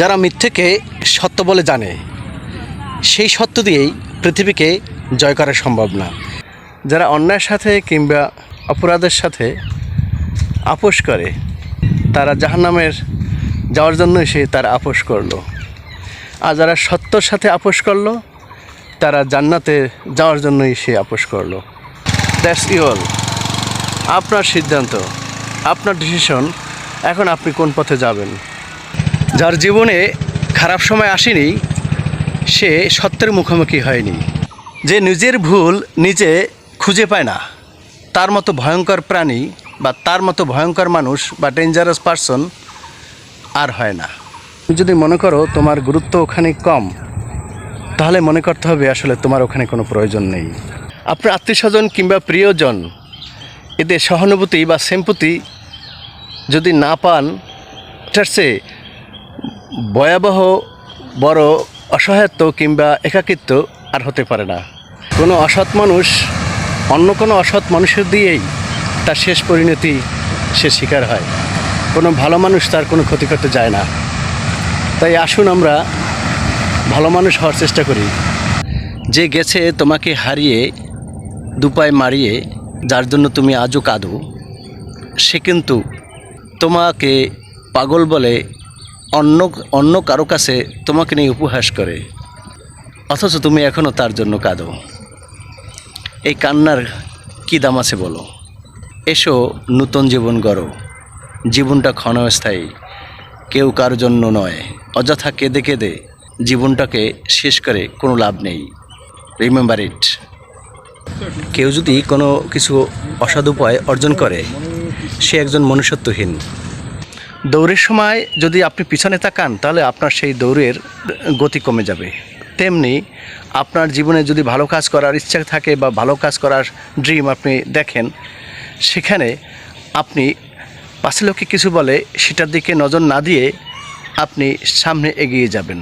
যারা মিথ্যেকে সত্য বলে জানে, সেই সত্য দিয়েই পৃথিবীকে জয় করা সম্ভব না। যারা অন্যায়ের সাথে কিংবা অপরাধের সাথে আপোষ করে, তারা জাহান্নামের যাওয়ার জন্যই সে তার আপোষ করল। আর যারা সত্যর সাথে আপোষ করল, তারা জান্নাতে যাওয়ার জন্যই সে আপোষ করল। দ্যাটস ইউল আপনার সিদ্ধান্ত, আপনার ডিসিশন, এখন আপনি কোন পথে যাবেন? যার জীবনে খারাপ সময় আসেনি, সে সত্যের মুখোমুখি হয়নি। যে নিজের ভুল নিজে খুঁজে পায় না, তার মতো ভয়ঙ্কর প্রাণী বা তার মতো ভয়ঙ্কর মানুষ বা ডেঞ্জারাস পারসন আর হয় না। তুমি যদি মনে করো তোমার গুরুত্ব ওখানে কম, তাহলে মনে করতে হবে আসলে তোমার ওখানে কোনো প্রয়োজন নেই। আপনার আত্মীয় স্বজন কিংবা প্রিয়জন, এদের সহানুভূতি বা সেম্পতি যদি না পান চেয়ে ভয়াবহ, বড়, অসহায়ত্ব কিংবা একাকিত্ব আর হতে পারে না। কোনো অসৎ মানুষ অন্য কোনো অসৎ মানুষের দিয়েই তার শেষ পরিণতি সে শিকার হয়। কোনো ভালো মানুষ তার কোনো ক্ষতি করতে যায় না। তাই আসুন আমরা ভালো মানুষ হওয়ার চেষ্টা করি। যে গেছে তোমাকে হারিয়ে, দুপায় মারিয়ে, যার জন্য তুমি আজও কাঁদো, সে কিন্তু তোমাকে পাগল বলে অন্য অন্য কারও কাছে তোমাকে নিয়ে উপহাস করে, অথচ তুমি এখনও তার জন্য কাঁদো। এই কান্নার কী দাম আছে বলো? এসো, নূতন জীবন গড়ো। জীবনটা ক্ষণস্থায়ী, কেউ কার জন্য নয়। অযথা কেঁদে কেঁদে জীবনটাকে শেষ করে কোনো লাভ নেই। রিমেম্বার ইট কেউ যদি কোনো কিছু অসাধু উপায় অর্জন করে, সে একজন মনুষ্যত্বহীন। দৌড়ের সময় যদি আপনি পিছনে তাকান, তাহলে আপনার সেই দৌড়ের গতি কমে যাবে। তেমনি আপনার জীবনে যদি ভালো কাজ করার ইচ্ছা থাকে বা ভালো কাজ করার ড্রিম আপনি দেখেন, সেখানে আপনি পাশে লোকে কিছু বলে, সেটার দিকে নজর না দিয়ে আপনি সামনে এগিয়ে যাবেন।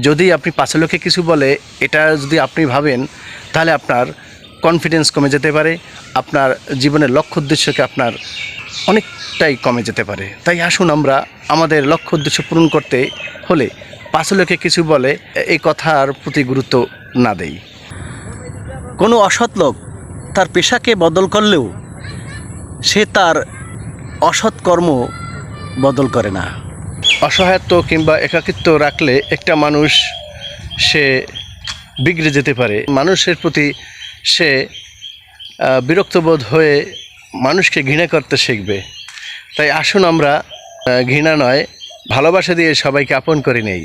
যদি আপনি পাশে লোকে কিছু বলে, এটা যদি আপনি ভাবেন, তাহলে আপনার কনফিডেন্স কমে যেতে পারে, আপনার জীবনের লক্ষ্য উদ্দেশ্যকে আপনার অনেকটাই কমে যেতে পারে। তাই আসুন আমরা আমাদের লক্ষ্য উদ্দেশ্য পূরণ করতে হলে পাশে লোকে কিছু বলে এই কথার প্রতি গুরুত্ব না দেই। কোনো অসৎ লোক তার পেশাকে বদল করলেও সে তার অসৎ কর্ম বদল করে না। অসহায়ত্ব কিংবা একাকিত্ব রাখলে একটা মানুষ সে বিগড়ে যেতে পারে। মানুষের প্রতি সে বিরক্তবোধ হয়ে মানুষকে ঘৃণা করতে শিখবে। তাই আসুন আমরা ঘৃণা নয়, ভালোবাসা দিয়ে সবাইকে আপন করে নেই।